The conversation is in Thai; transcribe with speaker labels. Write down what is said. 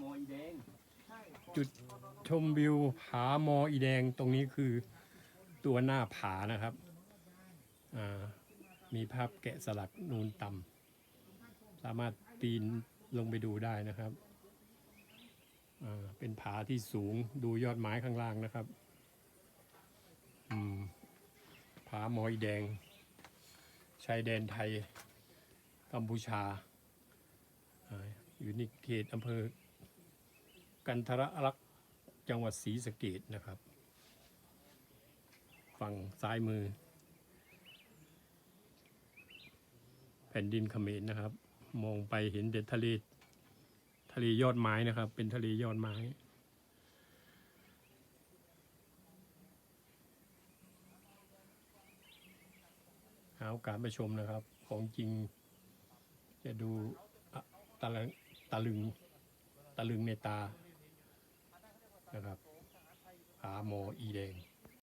Speaker 1: หมออีแดง
Speaker 2: จุดชมวิวผามออีแดงตรงนี้คือตัวหน้าผานะครับ มีภาพแกะสลักนูนต่ำสามารถปีนลงไปดูได้นะครับ เป็นผาที่สูงดูยอดไม้ข้างล่างนะครับผามออีแดงชายแดนไทย กัมพูชา อยู่ในเขตอำเภอ กันทรลักษ์จังหวัดศรีสะเกดนะครับ ฝั่งซ้ายมือ แผ่นดินเขมรนะครับ มองไปเห็นเด็ดทะเลทะเลยอดไม้นะครับ เป็นทะเลยอดไม้หาโอกาสไปชมนะครับ ของจริงจะดูะตะลึงตะลึงตะลึงในตา นะครับ หาหมออีแดง